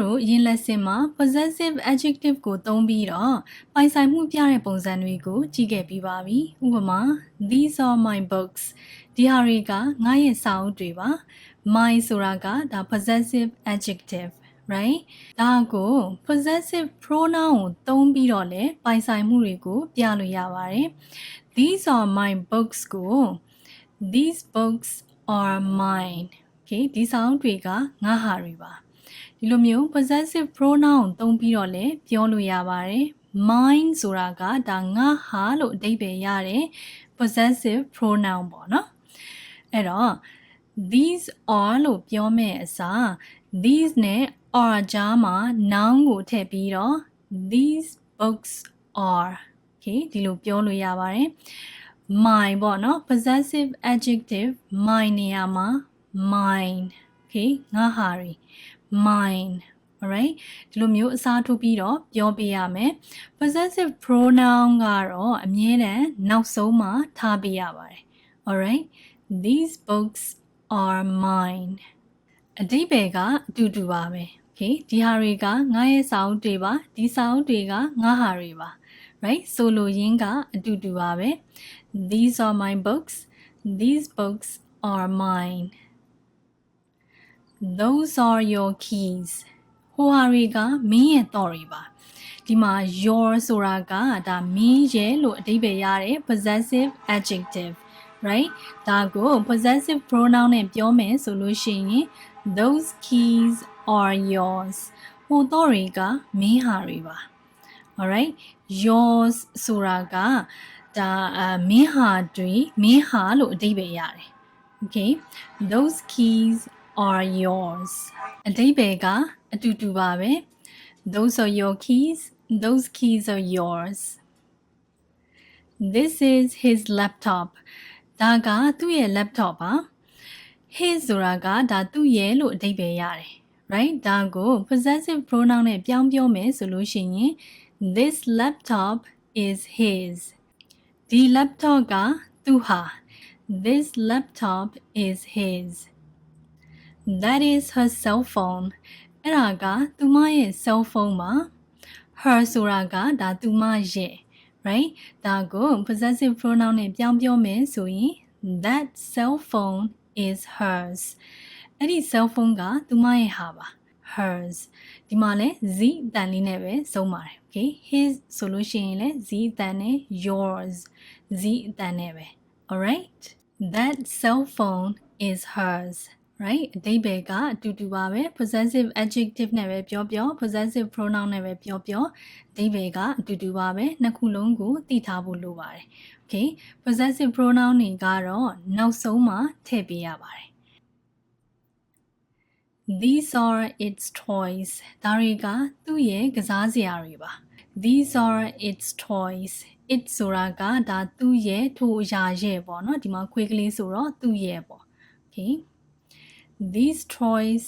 တို့အရင် lesson မှာ possessive adjective ကိုသုံးပြီးတော့ပိုင်ဆိုင်မှုပြတဲ့ပုံစံတွေကိုကြည့်ခဲ့ပြီးပါပြီ။ဥပမာ these are my books ဒီဟာတွေကငါရဲ့စာအုပ်တွေပါ။ my ဆိုတာကဒါ possessive adjective right ဒါကို possessive pronoun ကိုသုံးပြီးတော့လည်းပိုင်ဆိုင်မှုတွေကိုပြလို့ရပါတယ်။ these are my books ကို these books are mine okay ဒီစာအုပ်တွေကငါဟာတွေပါ ဒီလိုမျိုး possessive pronoun သုံးပြီးတော့လည်းပြောလို့ရပါတယ် mine ဆိုတာကဒါငါဟာလို့အဓိပ္ပာယ်ရတယ် possessive pronoun ပေါ့နော်အဲ့တော့ these are လို့ပြောမဲ့အစား these နဲ့ are ကြားမှာ noun ကိုထည့်ပြီးတော့ these books are okay ဒီလိုပြောလို့ရပါတယ် my ပေါ့နော် possessive adjective my နေရာမှာ mine okay ငါဟာတွေ mine alright ဒီလိုမျိုးအစားထိုးပြီးတော့ပြောပြရမယ် possessive pronoun ကတော့အမြဲတမ်းနောက်ဆုံးမှာထားပြရပါတယ် alright these books are mine အတိပယ်ကအတူတူပါပဲ okay ဒီဟာတွေကငါရဲ့စာအုပ်တွေပါဒီစာအုပ်တွေကငါဟာတွေပါ right ဆိုလိုရင်းကအတူတူပါပဲ these are my books these books are mine those are your keys ဟိုဟာတွေကမင်းရဲ့တော့တွေပါဒီမှာ your ဆိုတာကဒါမင်းရဲ့လို့အဓိပ္ပာယ်ရတဲ့ possessive adjective right ဒါကို possessive pronoun နဲ့ပြောမယ်ဆိုလို့ရှိရင် those keys are yours ဟိုတော့တွေကမင်းဟာတွေပါ alright yours ဆိုတာကဒါအမင်းဟာတွေမင်းဟာလို့အဓိပ္ပာယ်ရတယ် okay those keys are yours အဓိပ္ပာယ်ကအတူတူပါပဲ those are your keys those keys are yours this is his laptop ဒါကသူ့ရဲ့ laptop ပါ his ဆိုတာကဒါသူ့ရဲ့လို့အဓိပ္ပာယ်ရတယ် right ဒါကို possessive pronoun နဲ့ပြောင်းပြောမယ်ဆိုလို့ရှိရင် this laptop is his ဒီ laptop ကသူ့ဟာ this laptop is his that is her cell phone အဲ့ဒါကသူမရဲ့ cell phone ပါ her ဆိုတာကဒါသူမရဲ့ right ဒါကို possessive pronoun နဲ့ပြောင်းပြောမယ်ဆိုရင် that cell phone is hers အဲ့ဒီ cell phone ကသူမရဲ့ဟာပါ hers ဒီမှာလဲ z တန်လေးနဲ့ပဲဆုံးပါတယ် okay his ဆိုလို့ရှိရင်လဲ z တန်နဲ့ yours z တန်နဲ့ပဲ alright that cell phone is hers right အဓိပ္ပာယ်ကအတူတူပါပဲ possessive adjective နဲ့ပဲပြောပြော possessive pronoun နဲ့ပဲပြောပြောအဓိပ္ပာယ်ကအတူတူပါပဲနှစ်ခုလုံးကိုသိထားဖို့လိုပါတယ် okay possessive pronoun တွေကတော့နောက်ဆုံးမှထည့်ပေးရပါတယ် These are its toys ဒါတွေကသူ့ရဲ့ကစားစရာတွေပါ These are its toys it ဆိုတာကဒါသူ့ရဲ့ထိုအရာရဲ့ပေါ့နော်ဒီမှာခွေးကလေးဆိုတော့သူ့ရဲ့ပေါ့ okay These toys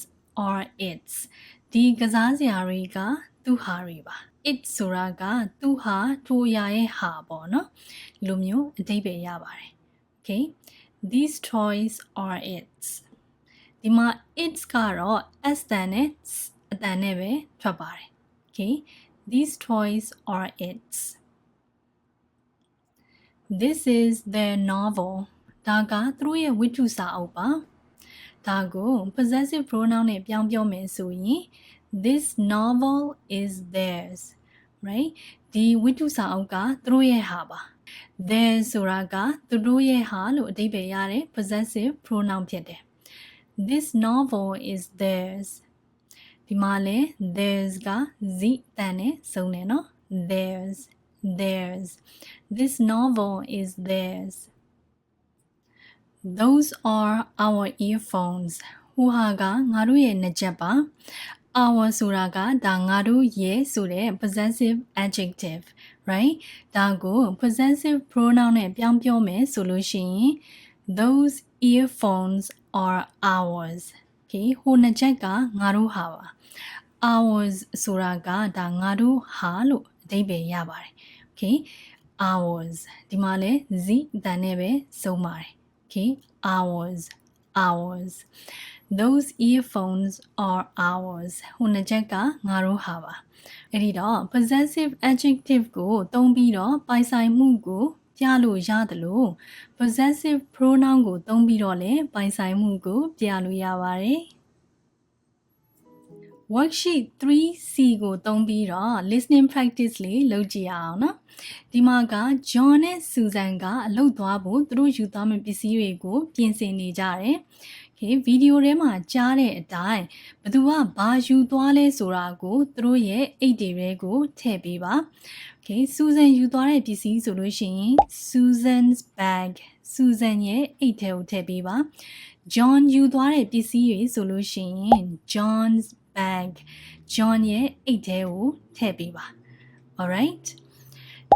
are its ဒီကစားစရာတွေကသူ့ဟာတွေပါ it ဆိုတာကသူ့ဟာထိုအရာရဲ့ဟာပေါ့နော်ဒီလိုမျိုးအဓိပ္ပာယ်ရပါတယ် okay These toys are its ဒီမှာ it's ကတော့ s တန်နဲ့အတန်နဲ့ပဲထွက်ပါတယ် okay these toys are its this is their novel ဒါကသူတို့ရဲ့ဝတ္ထုစာအုပ်ပါ ဒါကို possessive pronoun နဲ့ပြောင်းပြောမယ်ဆိုရင် this novel is theirs right ဒီဝတ္ထုစာအုပ်ကသူတို့ရဲ့ဟာပါ their ဆိုတာကသူတို့ရဲ့ဟာလို့အဓိပ္ပာယ်ရတဲ့ possessive pronoun ဖြစ်တယ် this novel is theirs ဒီမှာလဲ theirs က z တန်နဲ့စုံတယ်နော် theirs theirs this novel is theirs those are our earphones ဟူဟာကငါတို့ရဲ့နှချက်ပါ our ဆိုတာကဒါငါတို့ရဲ့ဆိုတဲ့ possessive adjective right ဒါကို possessive pronoun နဲ့ပြောင်းပြောမယ်ဆိုလို့ရှိရင် those earphones are ours okay ဟိုနှစ်ချက်ကငါတို့ဟာပါ ours ဆိုတာကဒါငါတို့ဟာလို့အဓိပ္ပာယ်ရပါတယ် okay ours ဒီမှာလဲ z အတန်နဲ့ပဲစုံပါတယ် okay ours ours those earphones are ours ဟိုနှစ်ချက်ကငါတို့ဟာပါအဲ့ဒီတော့ possessive adjective ကိုသုံးပြီးတော့ပိုင်ဆိုင်မှုကိုပြလို့ရတယ်လို့ possessive pronoun ကိုသုံးပြီးတော့လည်းပိုင်ဆိုင်မှုကိုပြလို့ရပါတယ် worksheet 3C ကိုသုံးပြီးတော့ listening practice လေးလုပ်ကြည့်ရအောင်နော်ဒီမှာက John နဲ့ Susan ကအလုပ်သွားဖို့သူတို့ယူသွားမယ့်ပစ္စည်းတွေကို ပြင်ဆင်နေကြတယ်။ Okay ဗီဒီယိုထဲမှာကြားတဲ့အတိုင်းဘသူကဘာယူသွားလဲဆိုတာကိုသူတို့ရဲ့အိတ်တွေထဲကိုထည့်ပေးပါ။ Okay Susan ယူသွားတဲ့ပစ္စည်းဆိုလို့ရှိရင် Susan's bag Susan ရဲ့အိတ်ထဲကိုထည့်ပေးပါ။ John ယူသွားတဲ့ပစ္စည်းတွေဆိုလို့ရှိရင် John's bag John ရဲ့အိတ်ထဲကိုထည့်ပေးပါ alright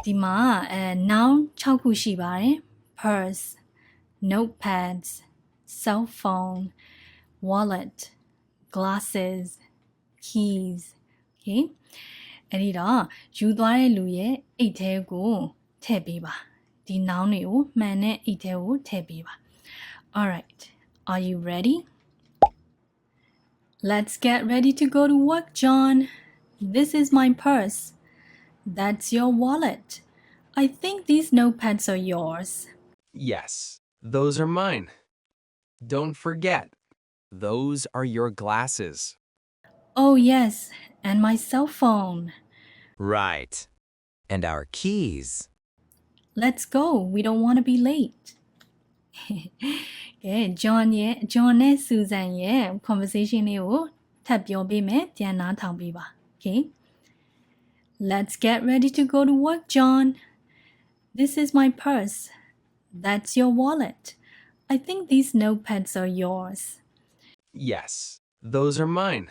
ဒီမှာအဲ noun 6ခုရှိပါတယ် purse notepads cell phone wallet glasses keys okay အဲ့ဒီတော့ယူသွားတဲ့လူရဲ့အိတ်ထဲကိုထည့်ပေးပါဒီ noun တွေကိုမှန်တဲ့အိတ်ထဲကိုထည့်ပေးပါ alright are you ready Let's get ready to go to work, John. This is my purse. That's your wallet. I think these notepads are yours. Yes, those are mine. Don't forget, those are your glasses. Oh, yes, and my cell phone. Right. And our keys. Let's go. We don't want to be late. ကဲ John ရဲ့ John နဲ့ Susan ရဲ့ conversation လေးကိုထပ်ပြောပေးမယ်ပြန်နားထောင်ပေးပါ Okay Let's get ready to go to work John This is my purse That's your wallet I think these notepads are yours Yes, those are mine.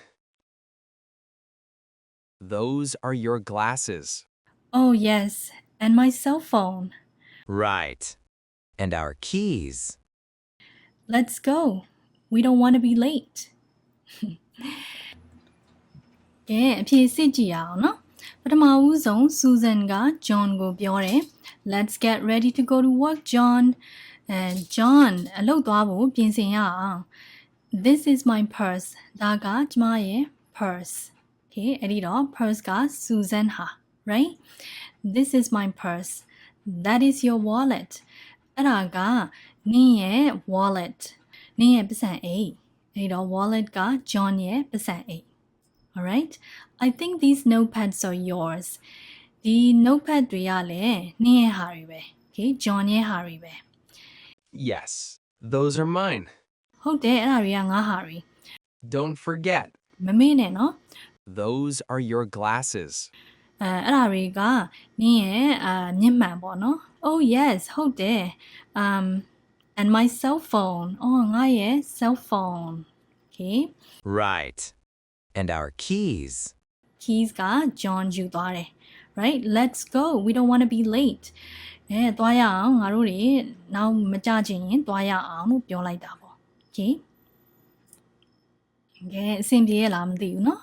Those are your glasses. Oh yes and my cell phone Right. And our keys. Let's go We don't want to be late ကဲအဖြေစစ်ကြည့်ရအောင်နော်ပထမဦးဆုံး Susan က John ကိုပြောတယ် Let's get ready to go to work John and John အလုပ်သွားဖို့ပြင်ဆင်ရအောင် This is my purse ဒါကကျမရဲ့ purse okay အဲ့ဒီတော့ purse က Susan ဟာ right This is my purse That is your wallet အဲ့ဒါကနင်းရဲ့ wallet နင်းရဲ့ပတ်စံအိတ်အဲ့တော့ wallet က John ရဲ့ပတ်စံအိတ် All right I think these notepads are yours ဒီ notepad တွေကလည်းနင်းရဲ့ဟာတွေပဲ okay John ရဲ့ဟာတွေပဲ Yes, those are mine. ဟုတ်တယ်အဲ့ဒါတွေကငါဟာတွေ Don't forget, မမေ့နဲ့နော် those are your glasses. အဲအဲ့ဒါတွေကနင်းရဲ့အာမျက်မှန်ပေါ့နော် Oh yes ဟုတ်တယ် um and my cell phone အော်ငါရဲ့ cell phone okay Right. And our keys. keys က John ယူသွားတယ် right let's go we don't want to be late အဲသွားရအောင်ငါတို့တွေနောက်မကြချင်ရင်သွားရအောင်လို့ပြောလိုက်တာပေါ့ okay ကဲအဆင်ပြေရလားမသိဘူးเนาะ